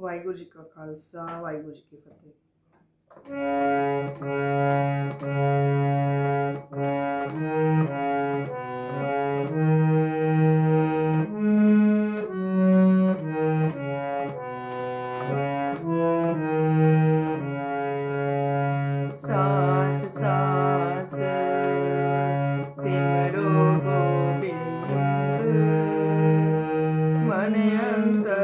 ਵਾਹਿਗੁਰੂ ਜੀ ਕਾ ਖਾਲਸਾ ਵਾਹਿਗੁਰੂ ਜੀ ਕੀ ਫਤਿਹ। ਸਿਮਰੋ ਗੋਬਿੰਦ। ਮਨ ਅੰਤਰ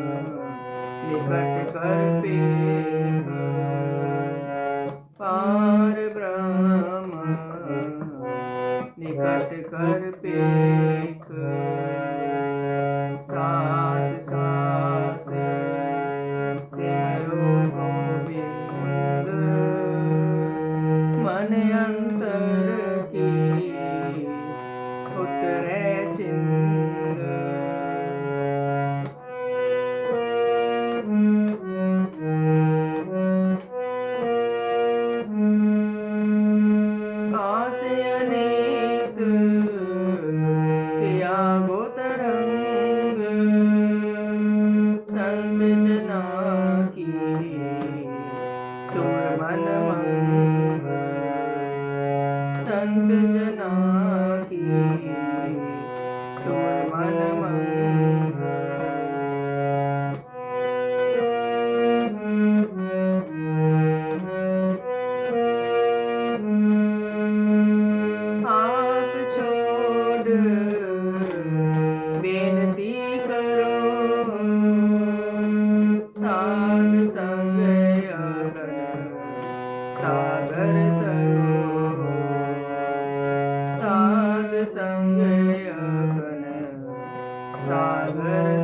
ਕਾ ਨਿਕਟ ਕਰ ਪੇਖ ਪਾਰ ਬ੍ਰਹਮ ਨਿਕਟ ਕਰ ਪੇਖ ਸਾਸ ਸਾਸ, ਸਿਮਰੋ ਗੋਬਿੰਦ। ਮਨ ਅੰਤਰ ਤਰੰਗ ਸੰਤ ਜਨਾ ਕੀ ਤੁਰ ਮਨ ਮੰਗ ਸੰਤ ਜਨਾ ਕੀ ਤੁਰ ਮਨ ਮੰਗ ਆਪ गए आंगन सागर तरो साध संग आंगन सागर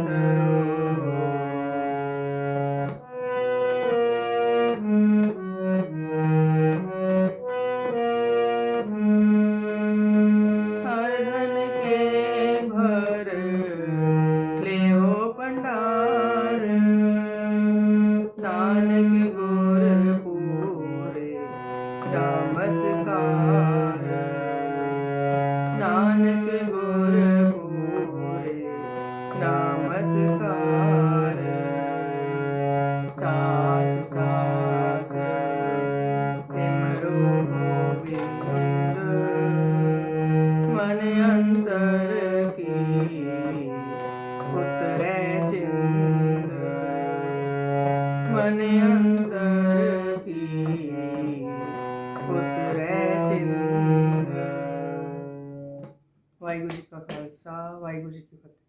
ਮਨ ਅੰਤਰ ਕੀ? ਉਤਰੈ ਚਿੰਦ ਮਨ ਅੰਤਰ ਕੀ? ਉਤਰੈ ਚਿੰਦ ਵਾਹਿਗੁਰੂ ਜੀ ਕਾ ਖਾਲਸਾ, ਵਾਹਿਗੁਰੂ ਜੀ ਕੀ ਫਤਿਹ।